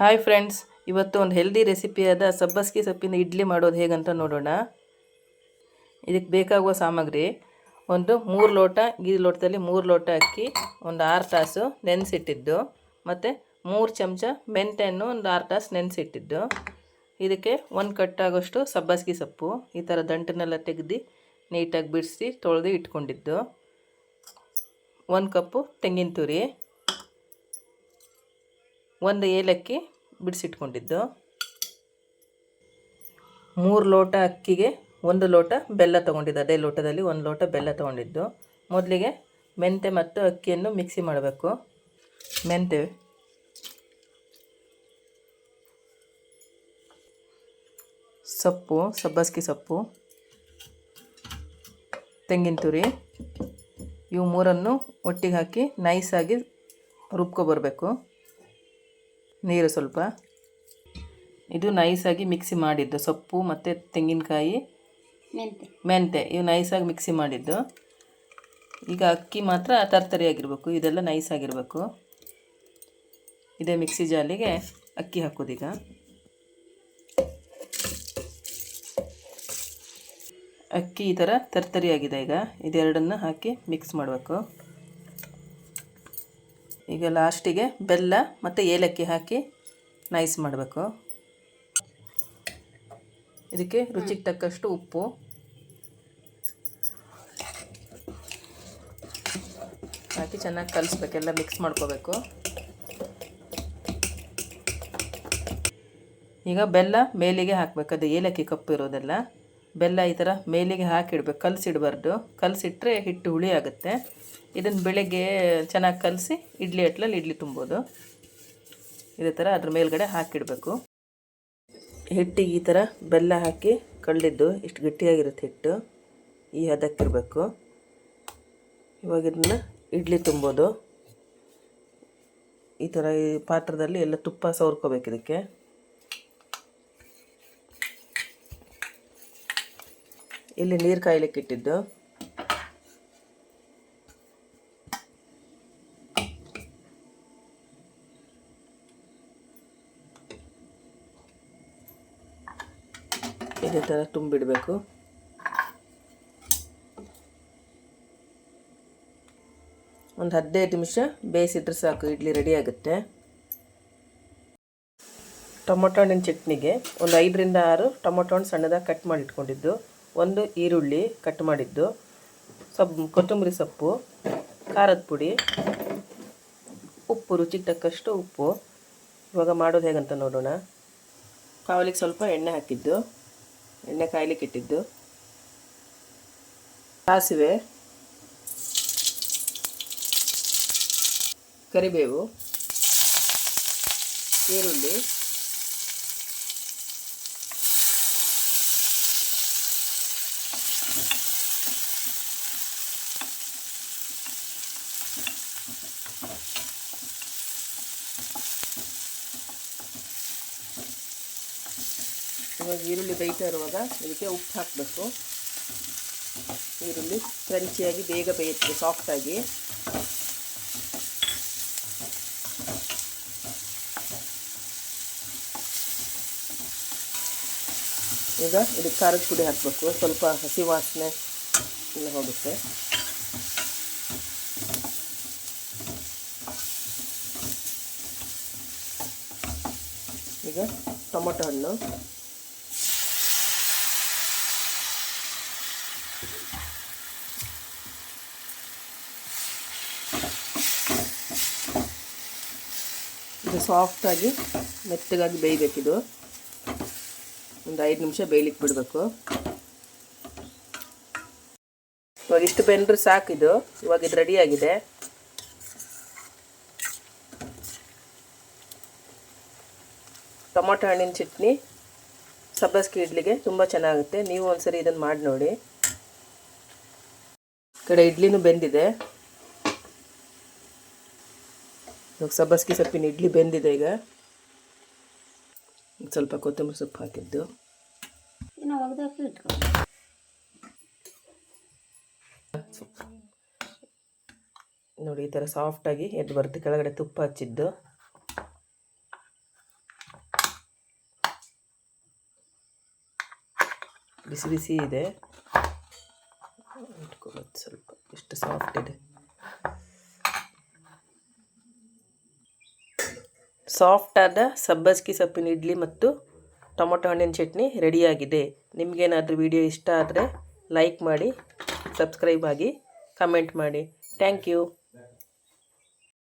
Hi friends ಇವತ್ತು ಒಂದು healthy ರೆಸಿಪಿಯಾದ ಸಬ್ಬಸ್ಗೆ ಸೊಪ್ಪಿನ ಇಡ್ಲಿ ಮಾಡೋದು ಹೇಗಂತ ನೋಡೋಣ. ಇದಕ್ಕೆ ಬೇಕಾಗುವ ಸಾಮಗ್ರಿ, ಒಂದು ಮೂರು ಲೋಟ, ಈ ಲೋಟದಲ್ಲಿ ಮೂರು ಲೋಟ ಅಕ್ಕಿ, ಒಂದು ಆರು ತಾಸು ನೆನೆಸಿಟ್ಟಿದ್ದು, ಮತ್ತು ಮೂರು ಚಮಚ ಮೆಂತೆಯನ್ನು ಒಂದು ಆರು ತಾಸು ನೆನೆಸಿಟ್ಟಿದ್ದು. ಇದಕ್ಕೆ ಒಂದು ಕಟ್ಟಾಗೋಷ್ಟು ಸಬ್ಬಸ್ಗೆ ಸೊಪ್ಪು, ಈ ಥರ ದಂಟನ್ನೆಲ್ಲ ತೆಗೆದು ನೀಟಾಗಿ ಬಿಡಿಸಿ ತೊಳೆದು ಇಟ್ಕೊಂಡಿದ್ದು. ಒಂದು ಕಪ್ಪು ತೆಂಗಿನ ತುರಿ ಒಂದು ಏಲಕ್ಕಿ ಬಿಡಿಸಿಟ್ಕೊಂಡಿದ್ದು. ಮೂರು ಲೋಟ ಅಕ್ಕಿಗೆ ಒಂದು ಲೋಟ ಬೆಲ್ಲ ತೊಗೊಂಡಿದ್ದು. ಅದೇ ಲೋಟದಲ್ಲಿ ಒಂದು ಲೋಟ ಬೆಲ್ಲ ತೊಗೊಂಡಿದ್ದು. ಮೊದಲಿಗೆ ಮೆಂತೆ ಮತ್ತು ಅಕ್ಕಿಯನ್ನು ಮಿಕ್ಸಿ ಮಾಡಬೇಕು. ಮೆಂತೆ ಸೊಪ್ಪು, ಸಬ್ಬಸ್ಗೆ ಸೊಪ್ಪು, ತೆಂಗಿನ ತುರಿ, ಇವು ಮೂರನ್ನು ಒಟ್ಟಿಗೆ ಹಾಕಿ ನೈಸಾಗಿ ರುಬ್ಕೊಬರ್ಬೇಕು ನೀರು ಸ್ವಲ್ಪ. ಇದು ನೈಸಾಗಿ ಮಿಕ್ಸಿ ಮಾಡಿದ್ದು. ಸೊಪ್ಪು ಮತ್ತು ತೆಂಗಿನಕಾಯಿ ಮೆಂತೆ ಮೆಂತೆ ಇವು ನೈಸಾಗಿ ಮಿಕ್ಸಿ ಮಾಡಿದ್ದು. ಈಗ ಅಕ್ಕಿ ಮಾತ್ರ ತರ್ತರಿಯಾಗಿರಬೇಕು. ಇದೆಲ್ಲ ನೈಸಾಗಿರಬೇಕು. ಇದೇ ಮಿಕ್ಸಿ ಜಾಲಿಗೆ ಅಕ್ಕಿ ಹಾಕೋದೀಗ ಅಕ್ಕಿ ಈ ಥರ ತರ್ತರಿಯಾಗಿದೆ ಈಗ. ಇದೆರಡನ್ನು ಹಾಕಿ ಮಿಕ್ಸ್ ಮಾಡಬೇಕು. ಈಗ ಲಾಸ್ಟಿಗೆ ಬೆಲ್ಲ ಮತ್ತು ಏಲಕ್ಕಿ ಹಾಕಿ ನೈಸ್ ಮಾಡಬೇಕು. ಇದಕ್ಕೆ ರುಚಿಗೆ ತಕ್ಕಷ್ಟು ಉಪ್ಪು. ಹಾಕಿ ಚೆನ್ನಾಗಿ ಕಲಿಸ್ಬೇಕೆಲ್ಲ ಮಿಕ್ಸ್ ಮಾಡ್ಕೋಬೇಕು. ಈಗ ಬೆಲ್ಲ ಮೇಲಿಗೆ ಹಾಕಬೇಕು, ಅದು ಏಲಕ್ಕಿ ಕಪ್ಪು ಇರೋದೆಲ್ಲ. ಬೆಲ್ಲ ಈ ಥರ ಮೇಲಿಗೆ ಹಾಕಿಡ್ಬೇಕು. ಕಲಸಿಡಬಾರ್ದು. ಕಲಸಿಟ್ರೆ ಹಿಟ್ಟು ಹುಳಿ ಆಗುತ್ತೆ. ಇದನ್ನು ಬೆಳಗ್ಗೆ ಚೆನ್ನಾಗಿ ಕಲಸಿ ಇಡ್ಲಿ ಅಟ್ಲಲ್ಲಿ ಇಡ್ಲಿ ತುಂಬೋದು. ಇದೇ ಥರ ಅದ್ರ ಮೇಲ್ಗಡೆ ಹಾಕಿಡಬೇಕು. ಹಿಟ್ಟಿಗೆ ಈ ಥರ ಬೆಲ್ಲ ಹಾಕಿ ಕಳ್ಳಿದ್ದು ಇಷ್ಟು ಗಟ್ಟಿಯಾಗಿರುತ್ತೆ ಹಿಟ್ಟು. ಈ ಹದಕ್ಕಿರಬೇಕು. ಇವಾಗ ಇದನ್ನು ಇಡ್ಲಿ ತುಂಬೋದು. ಈ ಥರ ಈ ಪಾತ್ರದಲ್ಲಿ ಎಲ್ಲ ತುಪ್ಪ ಸವರ್ಕೋಬೇಕು ಇದಕ್ಕೆ. ಇಲ್ಲಿ ನೀರು ಕಾಯ್ಲಿಕ್ಕೆ ಇಟ್ಟಿದ್ದು. ಇದೇ ಥರ ತುಂಬಿಡಬೇಕು. ಒಂದು ಹದಿನೈದು ನಿಮಿಷ ಬೇಯಿಸಿದ್ರೆ ಸಾಕು, ಇಡ್ಲಿ ರೆಡಿ ಆಗುತ್ತೆ. ಟೊಮೊಟೊ ಹಣ್ಣಿನ ಚಟ್ನಿಗೆ ಒಂದು ಐದರಿಂದ ಆರು ಟೊಮೊಟೊ ಹಣ್ಣು ಸಣ್ಣದಾಗಿ ಕಟ್ ಮಾಡಿ ಇಟ್ಕೊಂಡಿದ್ದು. ಒಂದು ಈರುಳ್ಳಿ ಕಟ್ ಮಾಡಿದ್ದು ಸೊಪ್ಪು ಕೊತ್ತಂಬರಿ ಸೊಪ್ಪು, ಖಾರದ ಪುಡಿ, ಉಪ್ಪು, ರುಚಿಗೆ ತಕ್ಕಷ್ಟು ಉಪ್ಪು. ಇವಾಗ ಮಾಡೋದು ಹೇಗಂತ ನೋಡೋಣ. ಕಾವಲಿಗೆ ಸ್ವಲ್ಪ ಎಣ್ಣೆ ಹಾಕಿದ್ದು, ಎಣ್ಣೆ ಕಾಯ್ಲಿಕ್ಕೆ ಇಟ್ಟಿದ್ದು. ಸಾಸಿವೆ, ಕರಿಬೇವು, ಈರುಳ್ಳಿ. ಇವಾಗ ಈರುಳ್ಳಿ ಬೇಯ್ತಾ ಇರುವಾಗ ಇದಕ್ಕೆ ಉಪ್ಪು ಹಾಕಬೇಕು. ಈರುಳ್ಳಿ ಕ್ರಂಚಿಯಾಗಿ ಬೇಗ ಬೇಯುತ್ತೆ ಸಾಫ್ಟಾಗಿ ಈಗ ಇದಕ್ಕೆ ಖಾರದ ಪುಡಿ ಹಾಕಬೇಕು. ಸ್ವಲ್ಪ ಹಸಿ ವಾಸನೆ ಎಲ್ಲ ಹೋಗುತ್ತೆ. ಈಗ ಟೊಮೊಟೊ ಹಣ್ಣು. ಇದು ಸಾಫ್ಟಾಗಿ ಮೆತ್ತಗಾಗಿ ಬೇಯಬೇಕಿದು ಒಂದು ಐದು ನಿಮಿಷ ಬೇಯಲಿಕ್ಕೆ ಬಿಡಬೇಕು. ಇವಾಗ ಇಷ್ಟು ಬೆಂದ್ರೆ ಸಾಕಿದು ಇವಾಗ ಇದು ರೆಡಿಯಾಗಿದೆ ಟೊಮೊಟೊ ಹಣ್ಣಿನ ಚಟ್ನಿ ಸಬ್ಬಸ್ಗೆ ಇಡ್ಲಿಗೆ ತುಂಬ ಚೆನ್ನಾಗುತ್ತೆ. ನೀವು ಒಂದ್ಸರಿ ಇದನ್ನು ಮಾಡಿ ನೋಡಿ. ಕಡೆ ಇಡ್ಲಿನೂ ಬೆಂದಿದೆ. ಇವಾಗ ಸಬ್ಬಸ್ಗೆ ಸೊಪ್ಪಿನ ಇಡ್ಲಿ ಬೆಂದಿದೆ ಈಗ. ಸ್ವಲ್ಪ ಕೊತ್ತಂಬರಿ ಸೊಪ್ಪು ಹಾಕಿದ್ದು. ನೋಡಿ ಈ ಥರ ಸಾಫ್ಟಾಗಿ ಎದ್ದು ಬರುತ್ತೆ ಕೆಳಗಡೆ ತುಪ್ಪ ಹಚ್ಚಿದ್ದು. ಬಿಸಿ ಬಿಸಿ ಇದೆ. ಇಟ್ಕೊಳ್ಳೋದು ಸ್ವಲ್ಪ ಎಷ್ಟು ಸಾಫ್ಟ್ ಇದೆ. ಸಾಫ್ಟಾದ ಸಬ್ಬಸ್ಗಿ ಸೊಪ್ಪಿನ ಇಡ್ಲಿ ಮತ್ತು ಟೊಮೊಟೊ ಹಣ್ಣಿನ ಚಟ್ನಿ ರೆಡಿಯಾಗಿದೆ. ನಿಮಗೇನಾದರೂ ವಿಡಿಯೋ ಇಷ್ಟ ಆದರೆ ಲೈಕ್ ಮಾಡಿ ಸಬ್ಸ್ಕ್ರೈಬ್ ಆಗಿ ಕಮೆಂಟ್ ಮಾಡಿ. Thank you